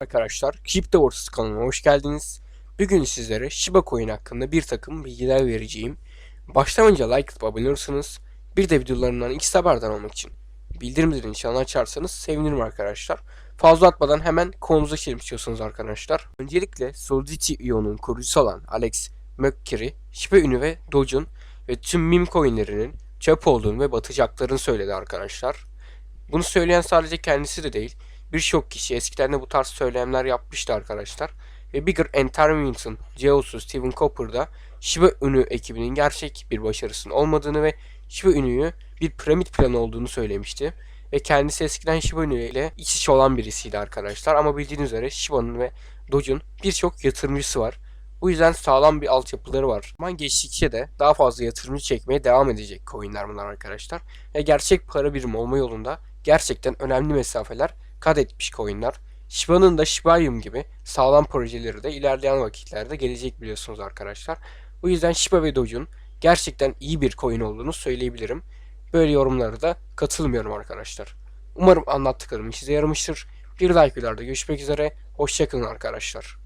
Arkadaşlar Crypto Wars kanalına hoş geldiniz. Bugün sizlere Shiba Coin hakkında bir takım bilgiler vereceğim. Baştan önce like atıp abone olursanız bir de videolarımdan ilk haberdar olmak için bildirim zilini çanını açarsanız sevinirim arkadaşlar. Fazla atmadan hemen konumuza geçelim istiyorsanız arkadaşlar. Öncelikle Solidity IO'nun kurucusu olan Alex McCurry, Shiba Inu ve Doge'un ve tüm meme coinlerinin çöp olduğunu ve batacaklarını söyledi arkadaşlar. Bunu söyleyen sadece kendisi de değil, Birçok kişi eskiden de bu tarz söylemler yapmıştı arkadaşlar. Ve Bigger Entertainment'ın CEO'su Steven Cooper da Shiba Inu ekibinin gerçek bir başarısının olmadığını ve Shiba Inu'yu bir piramit planı olduğunu söylemişti. Ve kendisi eskiden Shiba Inu ile iç içe olan birisiydi arkadaşlar. Ama bildiğiniz üzere Shiba'nın ve Doge'un birçok yatırımcısı var. Bu yüzden sağlam bir altyapıları var. Zaman geçtikçe de daha fazla yatırımcı çekmeye devam edecek coinler bunlar arkadaşlar. Ve gerçek para birimi olma yolunda gerçekten önemli mesafeler kat etmiş coinler. Shiba'nın da Shibarium gibi sağlam projeleri de ilerleyen vakitlerde gelecek biliyorsunuz arkadaşlar. Bu yüzden Shiba ve Doge'un gerçekten iyi bir coin olduğunu söyleyebilirim. Böyle yorumlara da katılmıyorum arkadaşlar. Umarım anlattıklarım işinize yaramıştır. Bir dahaki videoda görüşmek üzere. Hoşçakalın arkadaşlar.